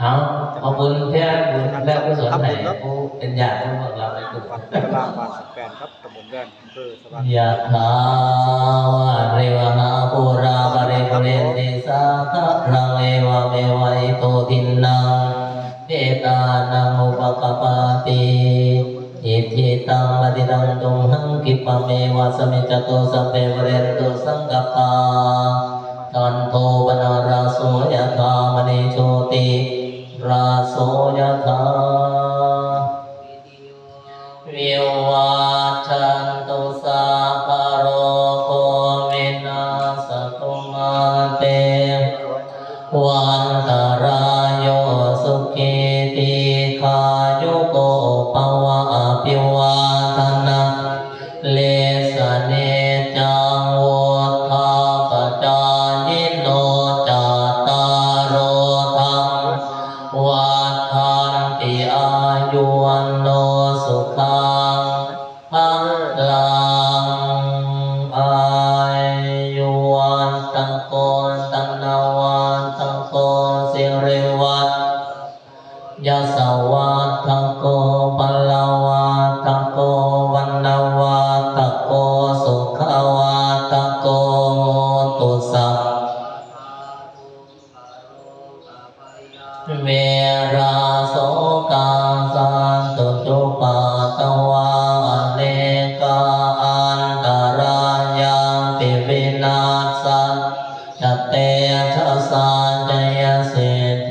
เอาเอาบุญแค่บุญแค่กุศลไหนผู้เป็นญาติของพวกเราในกลุ่มวัดตลาดบ้านสักแปนครับตำบลแว่นอำเภอสว่างยะถาวะริวหาปุราบริปุเรนติสาคารังเอวะเมวะอิโตทินังเปตานังอุปกปปาติอิทิตังปฏิตังตุมหังกิปะเมวะสมิจจโตสัพเพเวเรนตุสังกปปาตันโทปนาราโสยะธามณีโชติ ราโสยะธาวิวัชันตุสาภโรโควินาสตุมาเตวันตรายโยสุขีติขายุโกปวะอภิวา สวัตตังโกปะลลาวัตตังโกวันนาวัตตังโกสุขวะตตังโกโมตุสัพเมราโสกาสันตุจุปา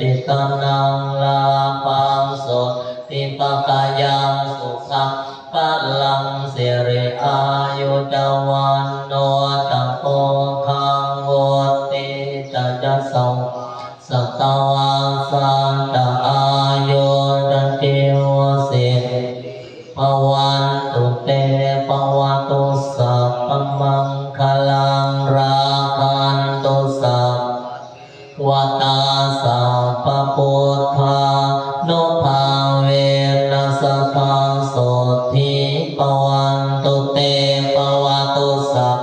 สิทธิตนังลาปังสุติปกายังสุขังพลังสิริอายุจวันโนตังโกขังโวติจะจะสงสตวาสันตอายุรติวสิปวันตุเตปวัตุสัพพมัง วตาสัพพพุทธานุภาเวนัสทาโสทิปวันตุเตปวัตุสัพ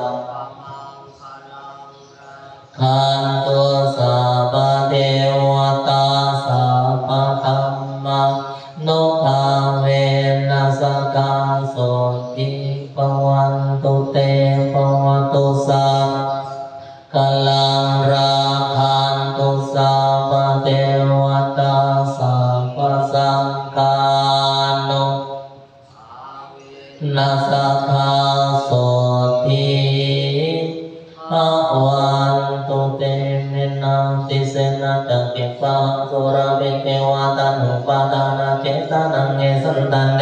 ขันตุสัพเทวตาสัพธรรมานุภาเวนัสกังโสติปวันตุเตปวัตุสัพกลังราค สัพเทวตาสัพพะสังฆานุนาสาคาโสติภะวันตุเตมินังติเสนะจักขิปังสุราเวเทวาตันุปาทานาเจตานังเอสันตันเน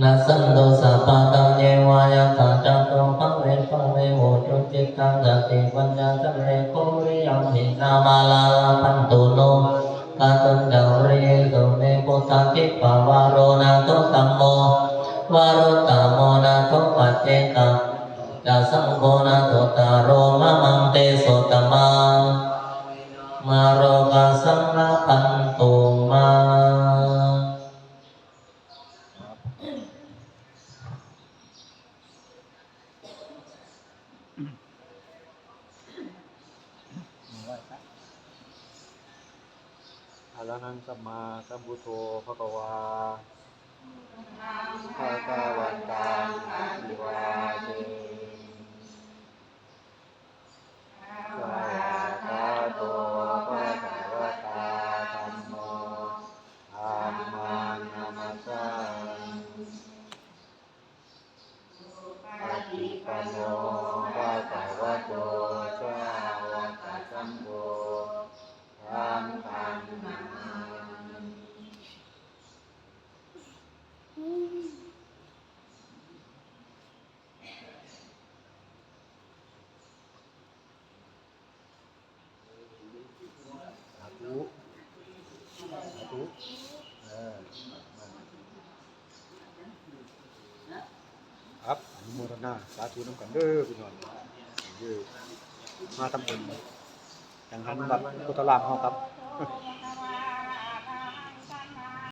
นัสันโตสัพพะตังเยวายะถาจัตโตภะเวภะเวโหตุจิตังจัตติปัญญาสัมเรโกริยัมหินามาลาพันตุโนกาตุนดาวเรตุเมปุตตะกิปะวารโรนาโตตัมโมวารุตตโมนาโตปัจเจกะจะสังโฆนาโตตาโรมะมังเตโสตมังมาโรกาสัง อาลานังสัมมาสัมพุทโธภะคะวาภะคะวันตัง ธุเออครับอนุโมทนาสาธุน้ำกันเด้อพี่น้องเด้อมาทำบุญจังทันวัดพุทธรามเขาครับ